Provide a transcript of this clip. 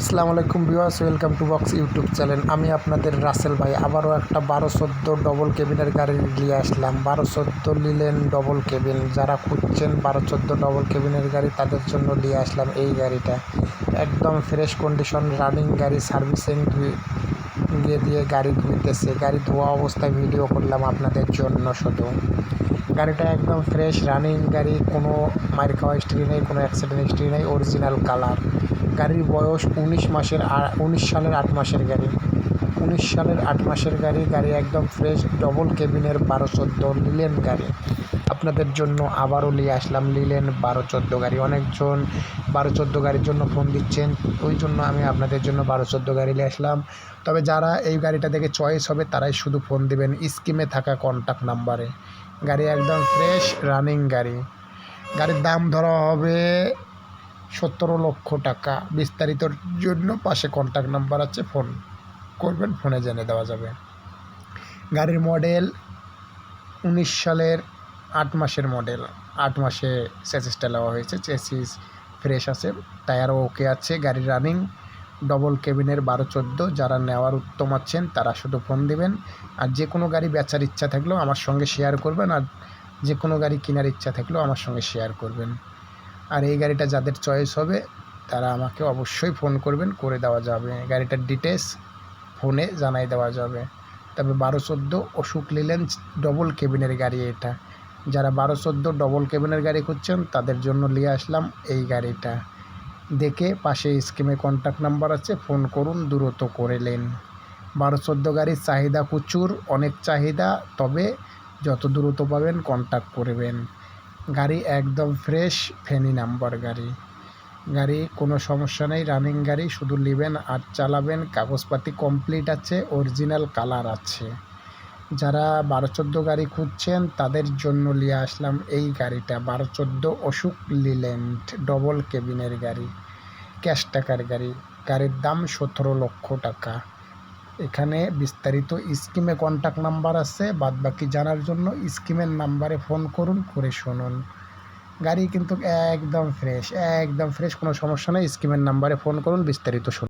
আসসালামু আলাইকুম viewers, welcome to box YouTube channel. আমি আপনাদের রাসেল ভাই। আবারও একটা বারো চোদ্দ ডবল কেবিনের গাড়ি নিয়ে আসলাম। বারো চোদ্দ নিলেন ডবল কেবিন যারা খুঁজছেন বারো চোদ্দ ডবল কেবিনের গাড়ি, তাদের জন্য নিয়ে আসলাম এই গাড়িটা। একদম ফ্রেশ কন্ডিশন রানিং গাড়ি সার্ভিসিং দিয়ে দিয়ে গাড়ি ধুইতেছে গাড়ি ধোয়া অবস্থায় ভিডিও করলাম আপনাদের জন্য শুধু। গাড়িটা একদম ফ্রেশ রানিং গাড়ি, কোনো মার খাওয়া হিস্ট্রি নেই, কোনো অ্যাক্সিডেন্ট হিস্ট্রি নেই অরিজিনাল কালার গাড়ির বয়স উনিশ মাসের উনিশ সালের আট মাসের গাড়ি। উনিশ সালের আট মাসের গাড়ি গাড়ি একদম ফ্রেশ ডবল কেবিনের বারো চোদ্দ লিলেন গাড়ি। আপনাদের জন্য আবারও নিয়ে আসলাম লিলেন বারো চোদ্দ গাড়ি। অনেকজন বারো চোদ্দ গাড়ির জন্য ফোন দিচ্ছেন, ওই জন্য আমি আপনাদের জন্য বারো চোদ্দ গাড়ি নিয়ে আসলাম। তবে যারা এই গাড়িটা দেখে চয়েস হবে, তারাই শুধু ফোন দেবেন স্কিমে থাকা কন্ট্যাক্ট নাম্বারে গাড়ি একদম ফ্রেশ রানিং গাড়ি। গাড়ির দাম ধরা হবে সতেরো লক্ষ টাকা। বিস্তারিতর জন্য পাশে কন্ট্যাক্ট নাম্বার আছে ফোন করবেন, ফোনে জেনে দেওয়া যাবে। গাড়ির মডেল উনিশ সালের আট মাসের মডেল। আট মাসে চেসিসটা নেওয়া হয়েছে, চেসিস ফ্রেশ আছে, টায়ারও ওকে আছে গাড়ির রানিং ডবল কেবিনের বারো চোদ্দ, যারা নেওয়ার উত্তম আছেন, তারা শুধু ফোন দিবেন। আর যে কোনো গাড়ি বেচার ইচ্ছা থাকলেও আমার সঙ্গে শেয়ার করবেন, আর যে কোনো গাড়ি কেনার ইচ্ছা থাকলেও আমার সঙ্গে শেয়ার করবেন। আর এই গাড়িটা যাদের চয়েস হবে, তারা আমাকে অবশ্যই ফোন করবেন, করে দেওয়া যাবে। গাড়িটার ডিটেলস ফোনে জানাই দেওয়া যাবে। তবে বারো চোদ্দ অশোক লিলেন ডবল কেবিনের গাড়ি এটা। যারা বারো চোদ্দ ডবল কেবিনের গাড়ি খুঁজছেন, তাদের জন্য নিয়ে আসলাম এই গাড়িটা। দেখে পাশে স্কিমে কন্ট্যাক্ট নাম্বার আছে ফোন করুন, দ্রুত করে নেন। বারো চোদ্দ গাড়ির চাহিদা প্রচুর, অনেক চাহিদা, তবে যত দ্রুত পাবেন কন্ট্যাক্ট করবেন। গাড়ি একদম ফ্রেশ ফেনি নাম্বার গাড়ি। গাড়ি, কোনো সমস্যা নেই রানিং গাড়ি, শুধু নেবেন আর চালাবেন। কাগজপাতি কমপ্লিট আছে অরিজিনাল কালার আছে। যারা বারো চোদ্দ গাড়ি খুঁজছেন, তাদের জন্য নিয়ে আসলাম এই গাড়িটা। বারো চোদ্দ অশোক লিল্যান্ড ডবল কেবিনের গাড়ি ক্যাশ টাকার গাড়ি। গাড়ির দাম সতেরো লক্ষ টাকা। এখানে বিস্তারিত স্কিমে কন্ট্যাক্ট নাম্বার আছে, বাদবাকি জানার জন্য স্কিমের নাম্বারে ফোন করুন, করে শুনুন। গাড়ি কিন্তু একদম ফ্রেশ একদম ফ্রেশ কোনো সমস্যা নেই। স্কিমের নাম্বারে ফোন করুন, বিস্তারিত শুনুন